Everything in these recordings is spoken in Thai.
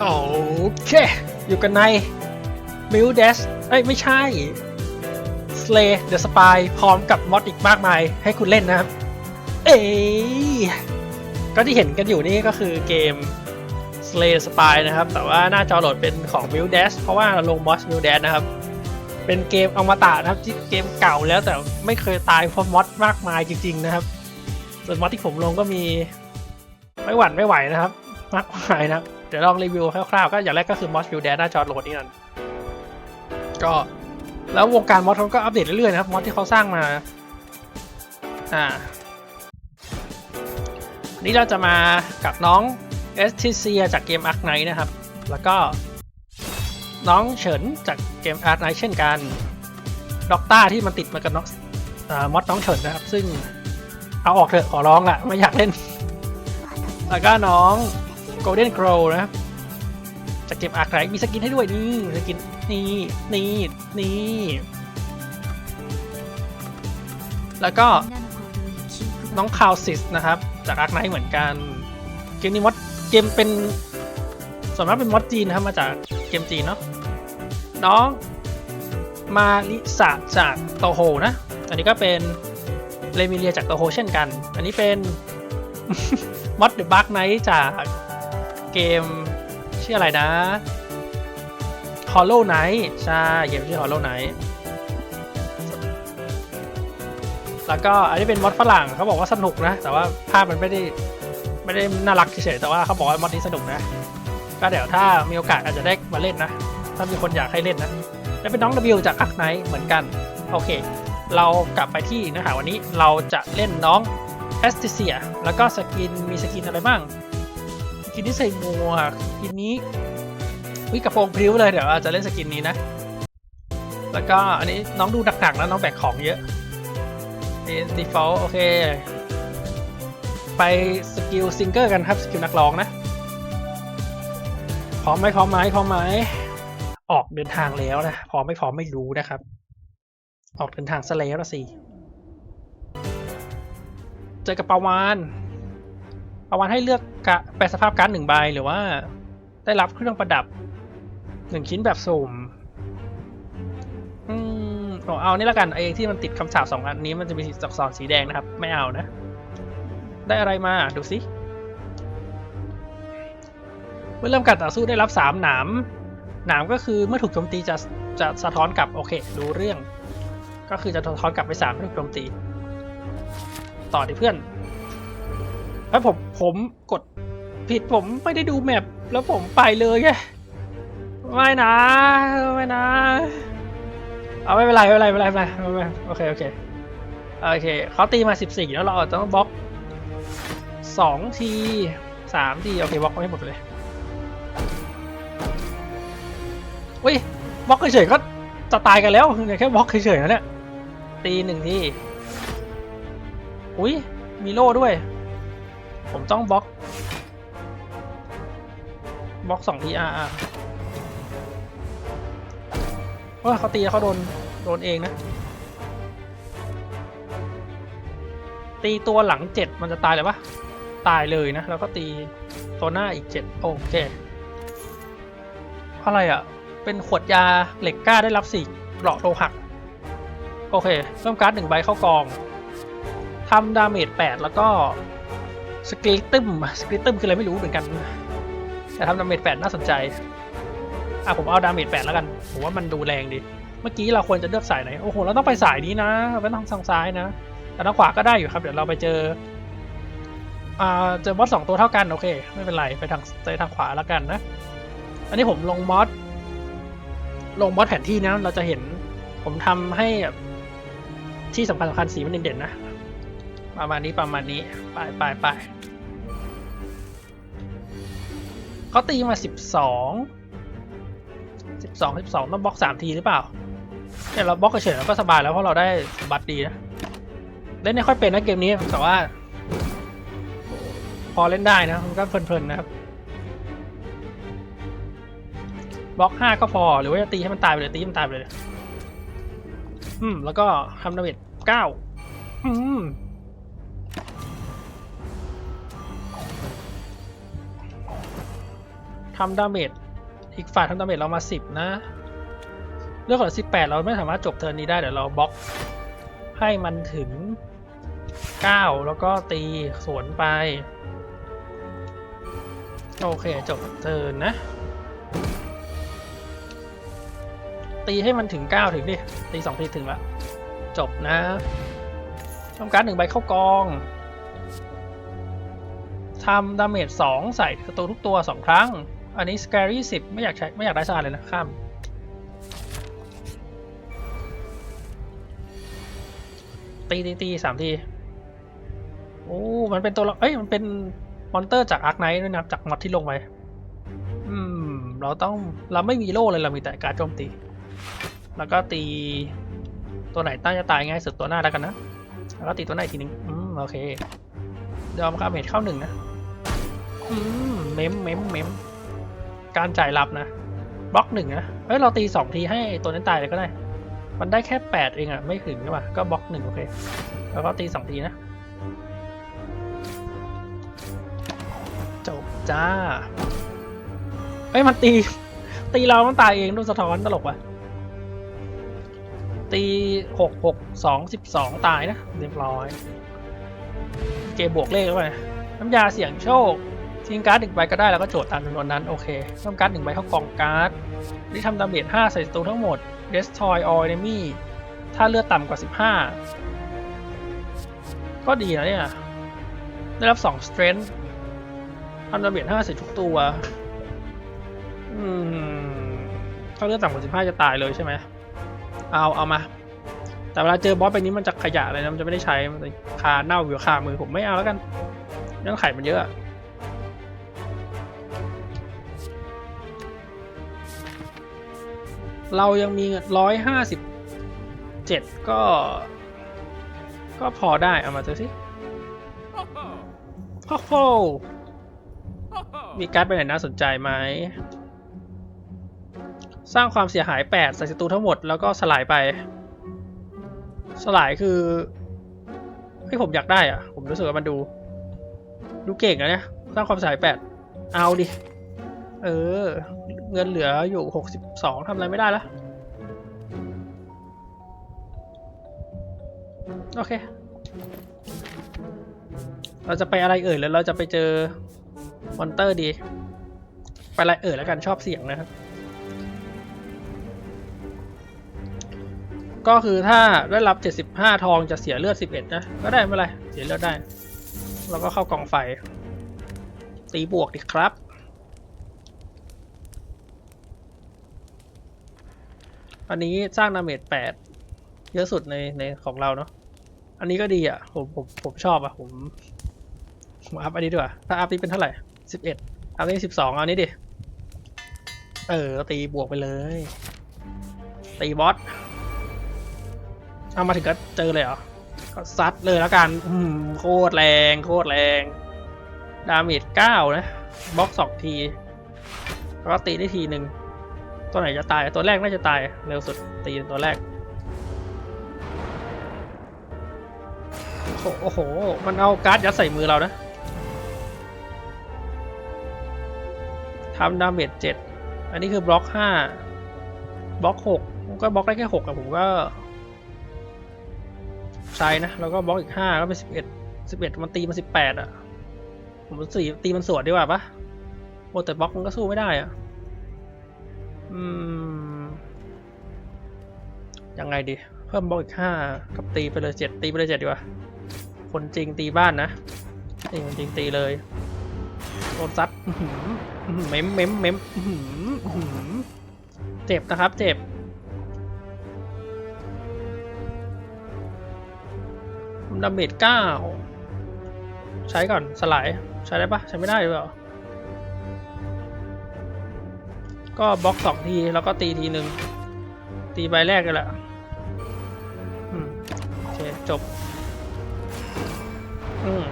โอเค อยู่กันในมิวเดสเอ้ย ไม่ใช่ Slay the Spy พร้อมกับมอดอีกมากมายให้คุณเล่นนะครับ เอ้ก็ที่เห็นกันอยู่นี่ก็คือเกม Slay the Spy นะครับ แต่ว่าหน้าจอโหลดเป็นของ m i l d a s เพราะว่าลง Boss m i l d a s นะครับ เป็นเกมอมตะนะครับที่เกมเก่าแล้วแต่ไม่เคยตายเพราะมอดมากมายจริง ๆ นะครับ ส่วนมอดที่ผมลงก็มีไม่หวั่นไม่ไหวนะครับ มากมายนะครับ ดี๋ยวลองรีวิวคร่าวๆก็อย่างแรกก็คือ Moss Build Dad หน้าจอโหลดนี่นั่นก็แล้ววงการมอสเขาก็อัปเดตเรื่อยๆนะครับมอสที่เขาสร้างมาอ่านี่เราจะมากับน้องเอสทิเซียจากเกม Ark Knight นะครับ แล้วก็น้องเฉินจากเกม Ark Knight เช่นกันด็อกต้าที่มันติดมากับน้องอมอสน้องเฉินนะครับ ซึ่งเอาออกเถอะขอร้องละไม่อยากเล่น แล้วก็น้อง Golden Grow นะครับจากเกม Ark Knight มีสกินให้ด้วยนี่สกินนี่นี่นี่แล้วก็น้องคาวซิสนะครับ จากอาร์คไนเหมือนกัน เกมนี้มอดเกมเป็นส่วนมากเป็นมอดจีนนะครับมาจากเกมจีนเนาะน้องมาริสะจากโตโฮนะ อันนี้ก็เป็นเลมิเลียจากโตโฮเช่นกัน อันนี้เป็นมอดเดอะบักไนจาก เกมชื่ออะไรนะ Hollow Knight ใช่เกมชื่อ Hollow Knight แล้วก็อันนี้เป็นมอดฝรั่งเขาบอกว่าสนุกนะ แต่ว่าภาพมันไม่ได้ไม่ได้น่ารักเฉยๆแต่ว่าเขาบอกว่ามอดนี้สนุกนะ ก็เดี๋ยวถ้ามีโอกาสอาจจะได้มาเล่นนะ ถ้ามีคนอยากให้เล่นนะ แล้วเป็นน้อง W จากอักไนเหมือนกัน โอเค เรากลับไปที่เนื้อหาวันนี้เราจะเล่นน้องแอสติเซีย แล้วก็สกินมีสกินอะไรบ้าง กินที่ใส่หมวกสกินนี้วิกระโปรงพริ้วเลยเดี๋ยวอาจจะเล่นสกินนี้นะ แล้วก็อันนี้น้องดูหนักๆนะน้องแบกของเยอะนี่ default โอเค ไปสกิลซิงเกอร์กันครับสกิลนักร้องนะ พร้อมไหมพร้อมไหมพร้อมไหมออกเดินทางแล้วนะพร้อมไม่พร้อมไม่รู้นะครับ ออกเดินทางซะแล้วละสิ เจอกับปาวาน ปาวานให้เลือกกะแปลสภาพการ์ดหนึ่งใบหรือว่า ได้รับเครื่องประดับหนึ่งชิ้นแบบสุ่มอืมเอาเนี่ละกันไอ้ที่มันติดคำสาปสองอันนี้มันจะมีสีสอนสีแดงนะครับ ไม่เอานะ ได้อะไรมาดูสิเมื่อเริ่มการต่อสู้ได้รับสามหนามหนามก็คือเมื่อถูกโจมตีจะจะสะท้อนกลับโอเคดูเรื่อง ก็คือจะสะท้อนกลับไปสามเมื่อถูกโจมตี ต่อดิเพื่อน แล้วผมผมกดผิดผมไม่ได้ดูแมปแล้วผมไปเลยไงไม่นะไม่นะ เอาไม่เป็นไรไม่เป็นไรไม่เป็นไรไม่เป็นไรโอเคโอเคโอเคเขาตีมาสิบสี่แล้วเราต้องบล็อกสองทีสามทีโอเคบล็อกไม่หมดเลยอุ้ยบล็อกเฉยๆก็จะตายกันแล้วเนี่ยแค่บล็อกเฉยๆนะเนี่ยตีหนึ่งทีอุ้ยมีโล่ด้วย ผมต้องบล็อกบล็อกสองทีอ่าอ่าว่าเขาตีเขาโดน โดนเองนะ ตีตัวหลังเจ็ดมันจะตายเลยปะตายเลยนะ แล้วก็ตีตัวหน้าอีกเจ็ดโอเคอะไรอะ่ะ เป็นขวดยาเหล็กกล้าได้รับสี่เกราะโลหัก โอเคเพิ่มการ์ดหนึ่งใบเข้ากองทำดาเมจแปดแล้วก็ สกริตึมสกริตึมคืออะไรไม่รู้เหมือนกันแต่ทำดาเมจแปดน่าสนใจ อะผมเอาดาเมจแปดแล้วกัน ผมว่ามันดูแรงดี เมื่อกี้เราควรจะเลือกสายไหน โอ้โห เราต้องไปสายนี้นะไม่ต้องทางซ้ายนะ แต่ทางขวาก็ได้อยู่ครับ เดี๋ยวเราไปเจอ อ่า เจอบอสสองตัวเท่ากันโอเค ไม่เป็นไร ไปทางไปทางขวาแล้วกันนะ อันนี้ผมลงมอส ลงมอสแผนที่นะ เราจะเห็น ผมทำให้ที่สำคัญสำคัญสีมันเด่นๆนะ ประมาณนี้ประมาณนี้ ไปไปไป เขาตีมาสิบสองสิบสองสิบสองต้องบล็อกสามทีหรือเปล่าเนี่ยเราบล็อกเฉยๆเราก็สบายแล้วเพราะเราได้บัตรดีนะเล่นไม่ค่อยเป็นนะเกมนี้แต่ว่า พอเล่นได้นะมันก็เพลินๆนะครับบล็อกห้าก็พอหรือว่าจะตีให้มันตายไปเลยตีให้มันตายไปเลย อืม แล้วก็ทำดาเมจเก้าอืม ทำดาเมจอีกฝ่ายทำดาเมจเรามาสิบนะเรื่องของสิบแปดเราไม่สามารถจบเทิร์นนี้ได้เดี๋ยวเราบล็อกให้มันถึงเก้าแล้วก็ตีสวนไป โอเคจบเทิร์นนะ ตีให้มันถึง 9 ถึงดิ ตี 2 ทีถึงละ จบนะต้องการหนึ่งใบเข้ากองทำดาเมจ2ใส่ศัตรูทุกตัว 2 ครั้ง อันนี้ scary 10ไม่อยากใช้ไม่อยากได้ซาเลยนะ ข้ามตีตีตีสามที โอ้ มันเป็นตัวเอ้ย มันเป็นมอนเตอร์จากอาร์คไนท์ด้วยนะ จากมอดที่ลงไป อืม เราต้องเราไม่มีโล่เลยเรามีแต่การโจมตี แล้วก็ตีตัวไหนตั้งจะตายง่ายสุดตัวหน้าแล้วกันนะ แล้วก็ตีตัวหน้าอีกทีนึง อืม โอเคยอมคาเมจเข้าหนึ่งนะ อืม เมมเมมเมม การจ่ายรับนะ บล็อกหนึ่งนะเอ้ยเราตีสองทีให้ตัวนั้นตายเลยก็ได้ มันได้แค่แปดเองอะไม่ถึงใช่ปะก็บล็อกหนึ่งโอเค แล้วก็ตีสองทีนะ จบจ้าเอ้ยมันตี ตีเรามันตายเองโดนสะท้อนตลกว่ะตีหกหกสองสิบสองตายนะ เรียบร้อย เกมบวกเลขแล้วไปน้ำยาเสี่ยงโชค ทิ้งการ์ดหนึ่งใบก็ได้แล้วก็โจทย์ตามจำนวนนั้นโอเคเพิ่มการ์ดหนึ่งใบเข้ากองการ์ดที่ทำดาเมจห้าใส่ศัตรูทั้งหมด destroy all enemy ถ้าเลือดต่ำกว่าสิบห้าก็ดีนะเนี่ย ได้รับสอง strength ทำดาเมจห้าใส่ทุกตัวอืมถ้าเลือดต่ำกว่าสิบห้าจะตายเลยใช่ไหมเอาเอามา แต่เวลาเจอบอสไปนี้มันจะขยะเลยนะมันจะไม่ได้ใช้มันจะคาเน่าอยู่คามือผมไม่เอาแล้วกันเรื่องไข่มันเยอะ เรายังมีร้อยห้าสิบเจ็ดก็ ก็พอได้เอามาเจอสิโอ้โหมีการ์ดไปไหนน่าสนใจไหม สร้างความเสียหาย 8 ใส่ศัตรูทั้งหมดแล้วก็สลายไป สลายคือให้ผมอยากได้อะผมรู้สึกว่ามันดู ดูเก่งนะเนี่ย สร้างความเสียหาย 8 เอาดิ เออ เงินเหลืออยู่ 62ทำอะไรไม่ได้แล้ว โอเค เราจะไปอะไรเอ่ยแล้วเราจะไปเจอมอนเตอร์ดี ไปอะไรเอ่ยแล้วกันชอบเสียงนะครับ ก็คือถ้าได้รับ 75 ทองจะเสียเลือด 11 นะ ก็ได้ไม่เป็นไร เสียเลือดได้แล้วก็เข้ากองไฟ ตีบวกดิครับ อันนี้สร้างดาเมจ8เยอะสุดในในของเราเนาะ อันนี้ก็ดีอะ ผมผมผมชอบอะ ผมผมอัพอันนี้ดีกว่า ถ้าอัพนี้เป็นเท่าไหร่11อัพนี้12เอาอันนี้ดิ เออ ตีบวกไปเลย ตีบอส เอามาถึงก็เจอเลยเหรอ ก็ซัดเลยแล้วกัน อืมโคตรแรง โคตรแรง ดาเมจเก้านะ บล็อกสองที แล้วก็ตีได้ทีหนึ่ง ตัวไหนจะตาย ตัวแรกน่าจะตายเร็วสุดตีตัวแรก โอ้โห มันเอาการ์ดยัดใส่มือเรานะทำดาเมจเจ็ดอันนี้คือบล็อกห้าบล็อกหกก็บล็อกได้แค่หกอะผมก็ใช้นะ แล้วก็บล็อกอีกห้าก็เป็นสิบเอ็ดสิบเอ็ดมันตีมันสิบแปดอะผมสี่ตีมันสวนดีกว่าปะโอ้แต่บล็อกมันก็สู้ไม่ได้อะ อืม ยังไงดี เพิ่มบล็อกอีกห้ากับตีไปเลยเจ็ดตีไปเลยเจ็ดดีกว่า คนจริงตีบ้านนะนี่คนจริงตีเลยโดนซัดอื้อหืออื้อหือเม้มเม้มเม้มเจ็บนะครับ เจ็บดาเมจเก้า ใช้ก่อนสลาย ใช้ได้ปะใช้ไม่ได้หรือเปล่า ก็บล็อกสองทีแล้วก็ตีทีหนึ่งตีใบแรกกันแหละโอเค จบ อืม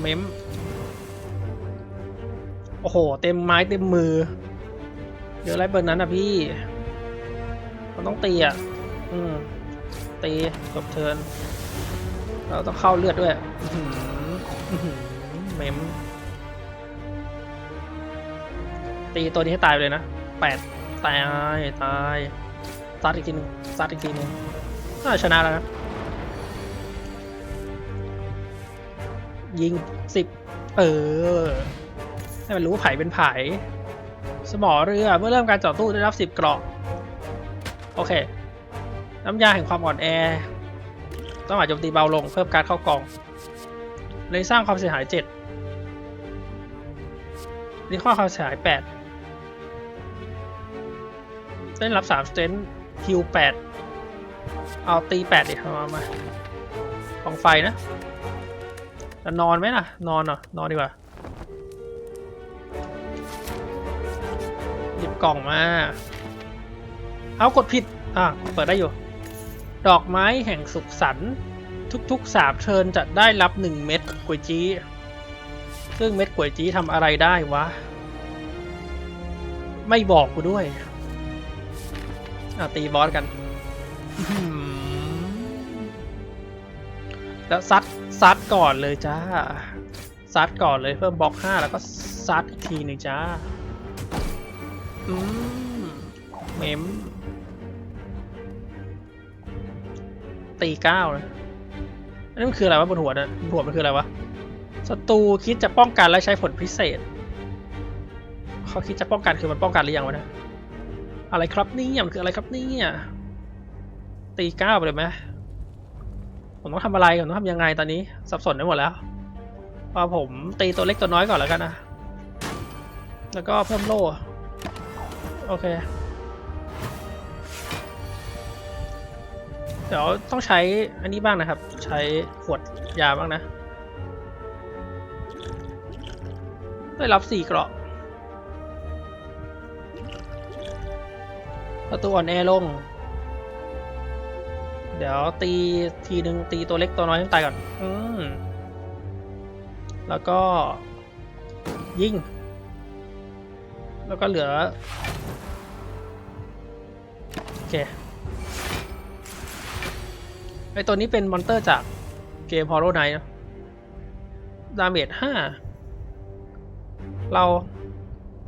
เมม โอ้โห เต็มไม้เต็มมือ เยอะไรเบอร์นั้นอะพี่ มันต้องตีอะ อืม ตี จบเทิน เราต้องเข้าเลือดด้วยเมม ตีตัวนี้ให้ตายไปเลยนะ แปดตายตายซัดอีกทีหนึงซัดอีกทีหนึงน่าชนะแล้วนะ ยิงสิบเออ ให้มันรู้ว่าไผ่เป็นไผ่สมอเรือเมื่อเริ่มการต่อสู้ได้รับสิบเกราะโอเค น้ำยาแห่งความอ่อนแอต้องอาจโจมตีเบาลงเพิ่มการเข้ากอง เลยสร้างความเสียหายเจ็ดนี่ข้อความเสียหายแปด ได้รับสามสเตนฮิวแปดเอาตีแปดดิเอามามาของไฟนะจะนอนไหมล่ะ นอนเหรอนอนดีกว่า หยิบกล่องมา เอากดผิด อะ เปิดได้อยู่ ดอกไม้แห่งสุขสันต์ทุกๆสามเทิร์นจะได้รับหนึ่งเม็ดกวยจี้ ซึ่งเม็ดกวยจี้ทำอะไรได้วะ ไม่บอกกูด้วย อะตีบอสกัน แล้วซัดซัดก่อนเลยจ้า ซัดก่อนเลยเพิ่มบล็อกห้าแล้วก็ซัดอีกทีหนึ่งจ้า อืมเมมตีเก้านะอันนี้มันคืออะไรวะบนหัวนะบนหัวมันคืออะไรวะ ศัตรูคิดจะป้องกันและใช้ผลพิเศษ เขาคิดจะป้องกันคือมันป้องกันหรือยังวะเนะ อะไรครับเนี่ยมันคืออะไรครับเนี่ยตีเก้าไปเลยไหมผมต้องทำอะไรผมต้องทำยังไงตอนนี้สับสนไปหมดแล้วพอผมตีตัวเล็กตัวน้อยก่อนแล้วกันนะแล้วก็เพิ่มโล่โอเค เดี๋ยวต้องใช้อันนี้บ้างนะครับ ใช้ขวดยาบ้างนะ ได้รับสี่เกราะ ประตูอ่อนแอลง เดี๋ยวตีทีหนึ่งตีตัวเล็กตัวน้อยให้ตายก่อน อืม แล้วก็ ยิง แล้วก็เหลือ โอเค ไอตัวนี้เป็นมอนเตอร์จากเกม Horror Night นดาเมจห้า เรา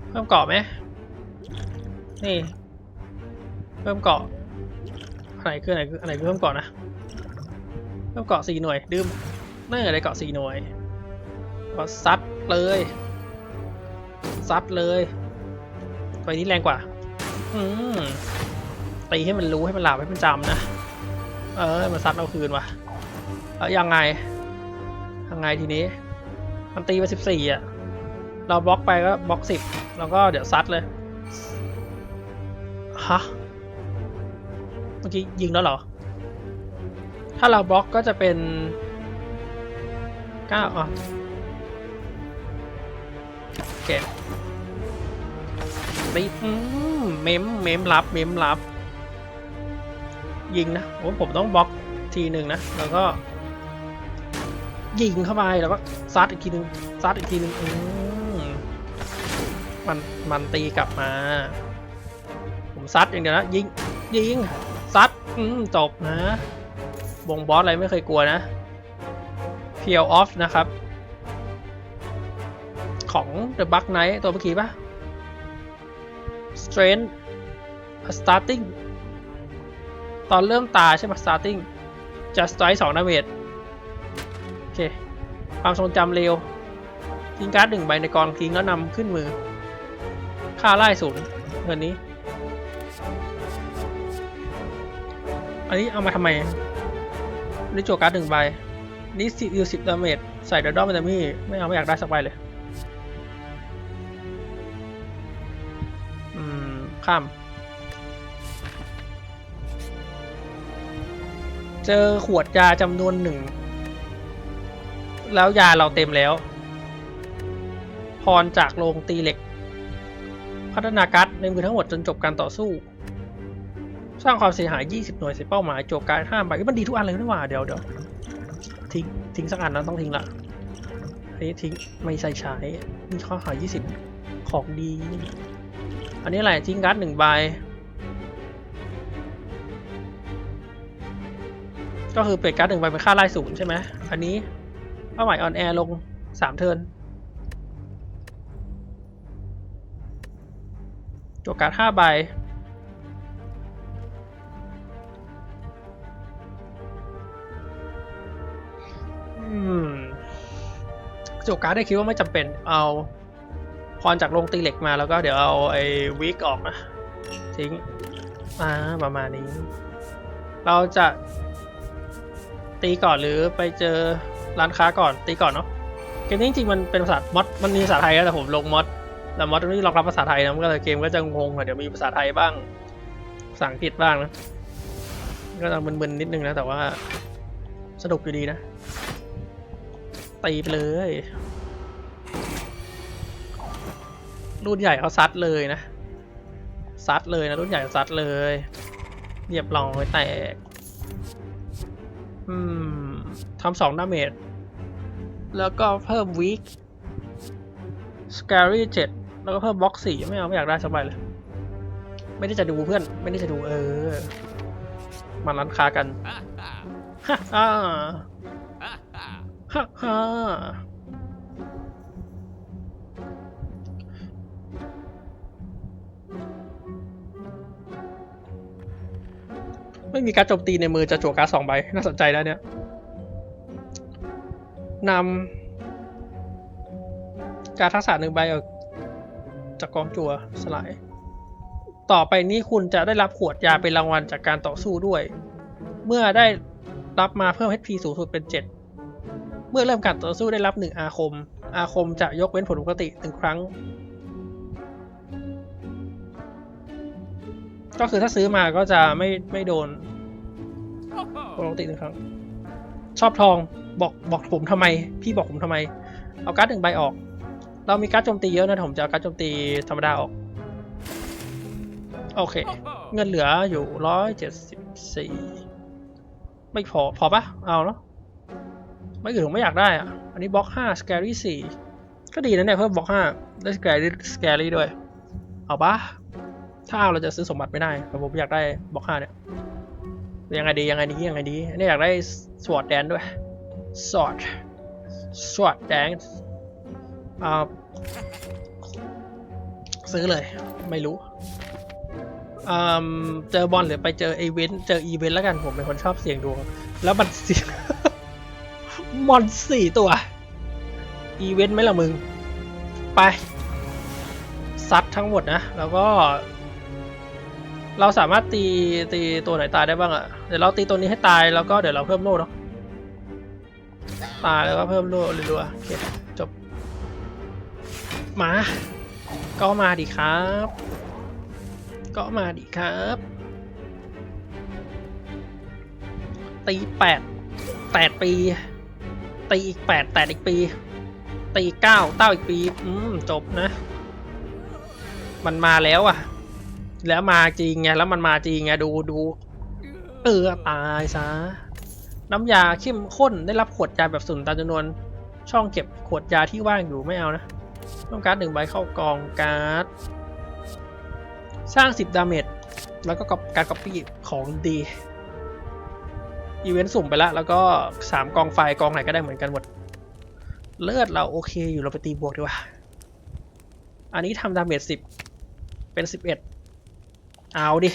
เพิ่มเกาะไหมนี่ เพิ่มเกาะอันไหนคืออันไหนคืออันไหนคือเพิ่มเกาะนะ เพิ่มเกาะสี่หน่วยดื่มนั่นอะไรเกาะสี่หน่วยก็ซัดเลยซัดเลยไปนี้แรงกว่า อืมตีให้มันรู้ให้มันหลับให้มันจำนะ เออมันซัดเอาคืนว่ะแล้วยังไงยังไงทีนี้ มันตีไปสิบสี่อะ เราบล็อกไปก็บล็อกสิบแล้วก็เดี๋ยวซัดเลยฮะ มื่อกี้ยิงแล้วเหรอ ถ้าเราบล็อกก็จะเป็นเก้าอะโอเคไปอืมเมมเมมรับเมมรับยิงนะโอ้ผมต้องบล็อกทีหนึ่งนะ แล้วก็ ยิงเข้าไปแล้วก็ซัดอีกทีหนึ่งซัดอีกทีหนึ่งอืมมันมันตีกลับมา ผมซัดอย่างเดียวนะยิงยิง ซัดจบนะวงบอสอะไรไม่เคยกลัวนะเพียวออฟนะครับ ของ The Bug Knight ตัวเมื่อกี้ปะ Strength Starting ตอนเริ่มตาใช่ไหม Starting จะ Strike 2ดาเมจโอเค ความทรงจำเร็วทิ้งการ์ดหนึ่งใบในกองทิ้งแล้วนำขึ้นมือ ค่าไล่ศูนย์เงินนี้ อันนี้เอามาทำไมนี่โจการ์ดหนึ่งใบ นี่สิยูสิบดาเมจใส่เดอดอมเดมี่ ไม่เอาไม่อยากได้สักใบเลย อืม ข้าม เจอขวดยาจำนวนหนึ่ง แล้วยาเราเต็มแล้ว พรจากโรงตีเหล็ก พัฒนาการ์ดในมือทั้งหมดจนจบการต่อสู้ สร้างความเสียหาย 20 หน่วยใส่เป้าหมายโจบการห้ามใบอ้ยมันดีทุกอันเลยนี่หว่าเดี๋ยวเดี๋ยวทิ้งทิ้งสักอันนั้นต้องทิ้งละอันนี้ทิ้งไม่ใส่ใช้นี่ข้อหาย 20 ของดี อันนี้อะไรทิ้งการ์ดหนึ่งใบก็คือเปลี่ยนการ์ดหนึ่งใบเป็นค่าไล่ศูนย์ใช่ไหมอันนี้เป้าหมายออนแอร์ลงสามเทิร์นจั่วการ์ดห้าใบ จั่วการ์ดได้คิดว่าไม่จำเป็นเอาพรจากโรงตีเหล็กมาแล้วก็เดี๋ยวเอาไอ้วิกออกนะทิ้งอ่าประมาณนี้ เราจะตีก่อนหรือไปเจอร้านค้าก่อนตีก่อนเนาะเกมนี้จริงๆมันเป็นภาษามอดมันมีภาษาไทยนะแต่ผมลงมอดแต่มอดไม่รองรับภาษาไทยนะมันก็เลยเกมก็จะงงเดี๋ยวมีภาษาไทยบ้างภาษาอังกฤษบ้างนะก็จะมึนๆนิดนึงนะแต่ว่าสนุกอยู่ดีนะ ตีไปเลยรุ่นใหญ่เขาซัดเลยนะ ซัดเลยนะรุ่นใหญ่ซัดเลยเรียบร้อยแตก อืมทำสองดาเมจ แล้วก็เพิ่มวีคสแกรี่เจ็ดแล้วก็เพิ่มบล็อกสี่ไม่เอาไม่อยากได้สบายเลย ไม่ได้จะดูเพื่อน ไม่ได้จะดูเออ มาร้านค้ากันฮ่า ฮ่าฮ่าไม่มีการโจมตีในมือจะจั่วการ์ดสองใบ น่าสนใจแล้วเนี่ยนำการทักษะหนึ่งใบออกจากกองจั่วสลาย ต่อไปนี้คุณจะได้รับขวดยาเป็นรางวัลจากการต่อสู้ด้วย เมื่อได้รับมาเพิ่ม HP สูงสุดเป็น 7 เมื่อเริ่มการต่อสู้ได้รับ 1 อาคม อาคมจะยกเว้นผลปกติหนึ่งครั้ง ก็คือถ้าซื้อมาก็จะไม่ไม่โดนปกติหนึ่งครั้ง ชอบทองบอกบอกผมทำไม พี่บอกผมทำไม เอาการ์ดหนึ่งใบออก เรามีการ์ดโจมตีเยอะนะผมจะเอาการ์ดโจมตีธรรมดาออก โอเค เงินเหลืออยู่ร้อยเจ็ดสิบสี่ไม่พอพอปะเอาเนาะ ไม่อื่นผมไม่อยากได้อะอันนี้บล็อกห้าสแกรี่สี่ก็ดีนะเนี่ยเพิ่มบล็อกห้าได้สแกรี่สแกรี่ด้วย เอาปะถ้าเอาเราจะซื้อสมบัติไม่ได้แต่ผมอยากได้บล็อกห้าเนี่ยยังไงดียังไงดียังไงดีอันนี้อยากได้สวอตแดนด้วยสวอตสวอตแดนอ่าซื้อเลยไม่รู้เจอบอลหรือไปเจออีเวนต์เจออีเวนต์แล้วกันผมเป็นคนชอบเสี่ยงดวง แล้วมันเสี่ยง มอนสี่ตัว อีเวนต์ไหมล่ะมึง ไป ซัดทั้งหมดนะ แล้วก็ เราสามารถตีตีตัวไหนตายได้บ้างอะ่ะ เดี๋ยวเราตีตัวนี้ให้ตายแล้วก็เดี๋ยวเราเพิ่มโล่เนาะตายแล้วก็เพิ่มโล่รัวๆโอเคจบ มา ก็มาดิครับ ก็มาดิครับ ตีแปดแปดปี ตีอีกแปดแปดอีกปี ตีเก้าเต้าอีกปี อืม จบนะ มันมาแล้วอะ แล้วมาจริงไง แล้วมันมาจริงไง ดูดู เออ ตายซะ น้ำยาเข้มข้น ได้รับขวดยาแบบสุ่มตามจำนวน ช่องเก็บขวดยาที่ว่างอยู่ไม่เอานะ ต้องการหนึ่งใบเข้ากองการ์ด สร้าง10ดาเมจ แล้วก็การก๊อปปี้ของดี อีเวนต์สุ่มไปแล้วแล้วก็3กองไฟกองไหนก็ได้เหมือนกันหมด เลือดเราโอเคอยู่เราไปตีบวกดีกว่า อันนี้ทำดาเมจ10เป็น11เอ็ดเอาดิ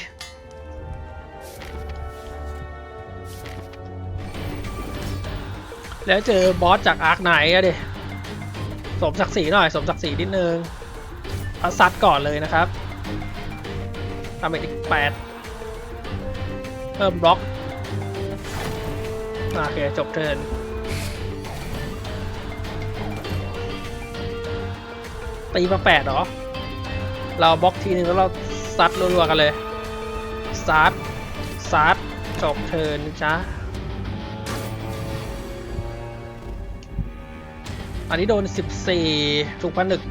แล้วเจอบอสจากอาร์คไหนอะดิ สมศักดิ์ศรีหน่อย สมศักดิ์ศรีนิดนึงเอาซัดก่อนเลยนะครับทำไปอีกแปดเพิ่มบล็อก โอเคจบเทิร์นตีมาแปดเหรอ เราบล็อกทีนึงแล้วเราซัดรัวๆกันเลยซัดซัดจบเทิร์นจ้าอันนี้โดน 14 ถูกผนึก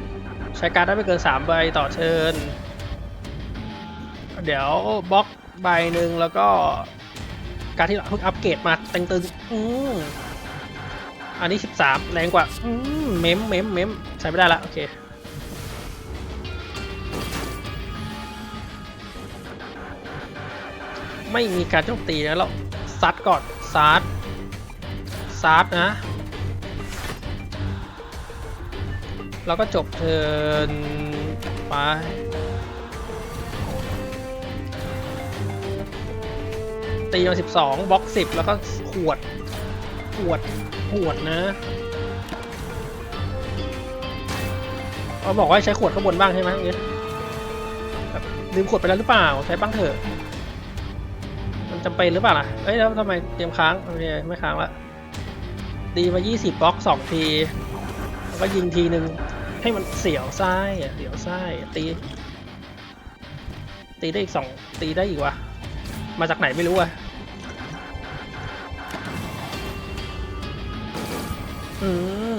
ใช้การได้ไม่เกิน 3 ใบต่อเชิญเดี๋ยวบล็อกใบหนึ่งแล้วก็ การที่เราเพิ่งอัปเกรดมาตึงๆอืมอันนี้ 13 แรงกว่า อืมเมมเมมเมมใช้ไม่ได้ละ โอเค ไม่มีการโจมตีนะเราซัดก่อนซัดซัดนะ แล้วก็จบเทิร์นไป ตีมาสิบสองบล็อกสิบแล้วก็ขวด ขวด ขวดนะเขาบอกว่าใช้ขวดข้างบนบ้างใช่ไหมเมื่อกี้แบบลืมขวดไปแล้วหรือเปล่า ใช้บ้างเถอะ มันจำเป็นหรือเปล่าล่ะ เอ้ยแล้วทำไมเตรียมค้างโอเคไม่ค้างละตีมา 20 บล็อกสองที แล้วก็ยิงทีหนึ่งให้มันเสียวไส้เสียวไส้ตี ตีได้อีกสองตีได้อีกวะ มาจากไหนไม่รู้อะ อื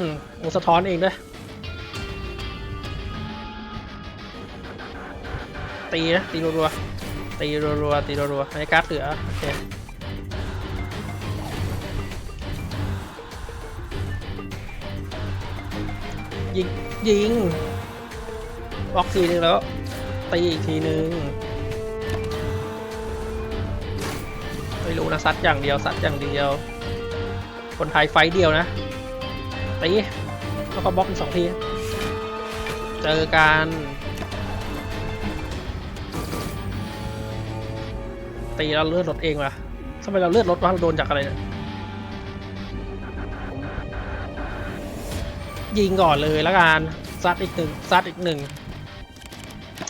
มโอ้สะท้อนเองด้วย ตีนะ ตีรัวๆ ตีรัวๆ ตีรัวๆให้การ์ดเหลือ โอเคยิง ยิงบล็อกทีนึงแล้ว ตีอีกทีนึงไม่รู้นะซัดอย่างเดียวซัดอย่างเดียว คนไทยไฟเดียวนะ ตีแล้วก็บล็อกอีกสองที เจอกันตีแล้วเลือดลดเองวะทำไมเราเลือดลดวะเราโดนจากอะไรเนี่ยยิงก่อนเลยแล้วกันซัดอีกหนึ่งซัดอีกหนึ่ง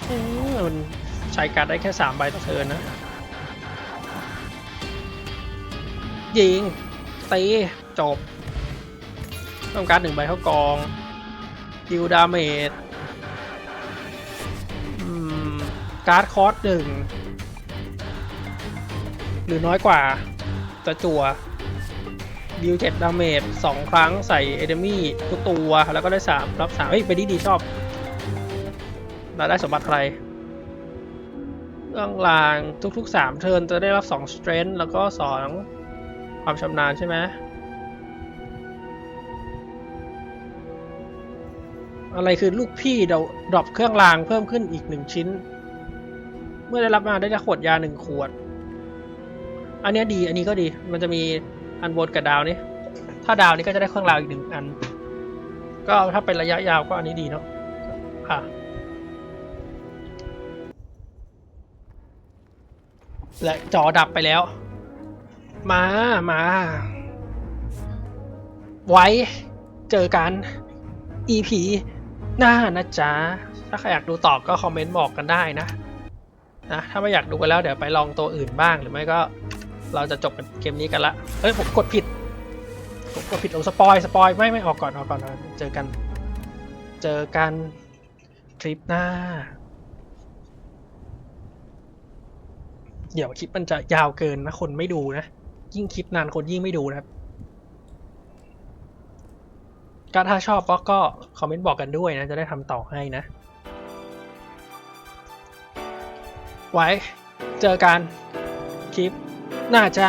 อืมมันใช้การดได้แค่สามใบต่อเทินนะ ยิงตีจบ ต้องการหนึ่งใบเข้ากองดิวดาเมจการ์ดคอร์สหนึ่งหรือน้อยกว่าจะจั่วดิวเจ็ดดาเมจสองครั้งใส่เอเดมี่ทุกตัวแล้วก็ได้สามรับสามเฮ้ยไปดีดีชอบเราได้สมบัติอะไรเรื่องรางทุกๆสามเทิร์นจะได้รับสองสเตรน t h แล้วก็สองความชำนาญใช่ไหม อะไรคือลูกพี่เดาดรอปเครื่องรางเพิ่มขึ้นอีกหนึ่งชิ้น เมื่อได้รับมาได้ขวดยาหนึ่งขวด อันนี้ดีอันนี้ก็ดีมันจะมีอันบนกับดาวนี่ถ้าดาวนี้ก็จะได้เครื่องรางอีกหนึ่งอัน ก็ถ้าเป็นระยะยาวก็อันนี้ดีเนาะค่ะและจอดับไปแล้ว มามา ไว้เจอกัน EP หน้านะจ๊ะ ถ้าใครอยากดูต่อก็คอมเมนต์บอกกันได้นะ นะ ถ้าไม่อยากดูกันแล้วเดี๋ยวไปลองตัวอื่นบ้างหรือไม่ก็เราจะจบเกมนี้กันละ เฮ้ยผมกดผิด ผมกดผิดโอ้สปอยสปอยไม่ไม่ออกก่อนออกก่อน เจอกัน เจอกันคลิปหน้า เดี๋ยวคลิปมันจะยาวเกินนะคนไม่ดูนะ ยิ่งคลิปนานคนยิ่งไม่ดูนะครับ ก็ถ้าชอบก็ก็คอมเมนต์บอกกันด้วยนะ จะได้ทำต่อให้นะ ไว้ เจอกันคลิปหน้าจ้า